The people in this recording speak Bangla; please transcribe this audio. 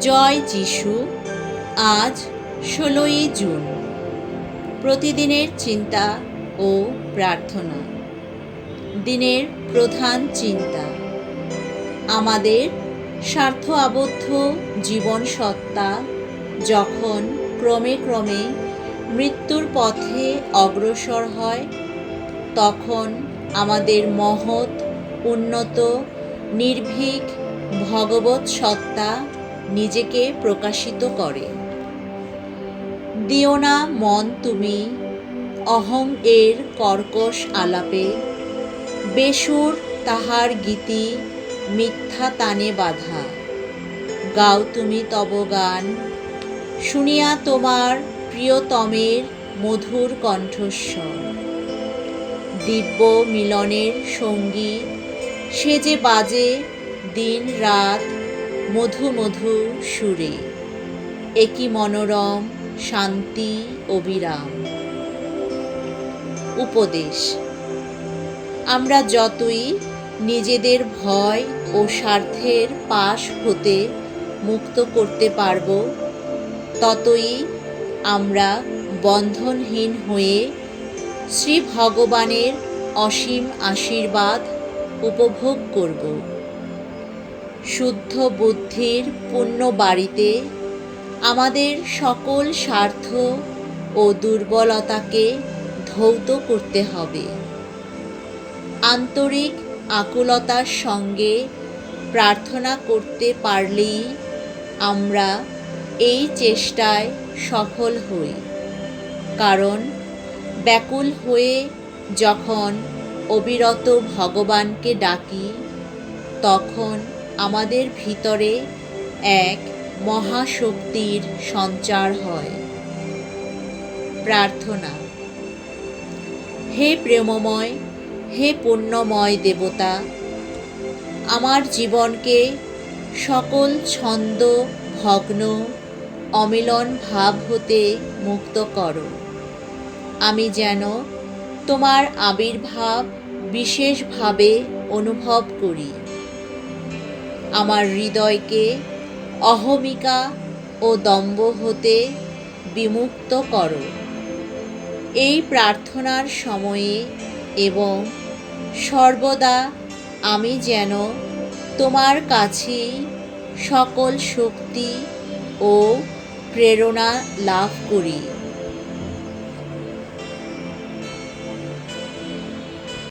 জয় যিশু, আজ ষোলোই জুন। প্রতিদিনের চিন্তা ও প্রার্থনা। দিনের প্রধান চিন্তা। আমাদের স্বার্থ আবদ্ধ জীবন সত্তা যখন ক্রমে ক্রমে মৃত্যুর পথে অগ্রসর হয়, তখন আমাদের মহৎ, উন্নত, নির্ভীক ভগবত সত্তা নিজেকে প্রকাশিত করে। দিও না মন তুমি অহং এর কর্কশ আলাপে। বেসুর তাহার গীতি মিথ্যা তানে বাধা। গাও তুমি তব গান। শুনিয়া তোমার প্রিয়তমের মধুর কণ্ঠস্বর। দিব্য মিলনের সঙ্গী, সে যে বাজে দিন রাত মধু মধু সুরে। একই মনোরম, শান্তি, অবিরাম। উপদেশ, আমরা যতই নিজেদের ভয় ও স্বার্থের পাশ হতে মুক্ত করতে পারব, ততই আমরা বন্ধনহীন হয়ে শ্রী ভগবানের অসীম আশীর্বাদ উপভোগ করব। শুদ্ধ বুদ্ধির পূর্ণ বাড়িতে আমাদের সকল স্বার্থ ও দুর্বলতাকে ধৌত করতে হবে। আন্তরিক আকুলতার সঙ্গে প্রার্থনা করতে পারলেই আমরা এই চেষ্টায় সফল হই। কারণ ব্যাকুল হয়ে যখন অবিরত ভগবানকে ডাকি, তখন আমাদের ভিতরে এক মহাশক্তির সঞ্চার হয়। প্রার্থনা, হে প্রেমময়, হে পুণ্যময় দেবতা, আমার জীবনকে সকল ছন্দ, ভগ্ন, অমিলন ভাব হতে মুক্ত করো। আমি যেন তোমার আবির্ভাব বিশেষভাবে অনুভব করি। আমার হৃদয়কে অহমিকা ও দম্ভ হতে বিমুক্ত করো। এই প্রার্থনার সময়ে এবং সর্বদা আমি যেন তোমার কাছেই সকল শক্তি ও প্রেরণা লাভ করি।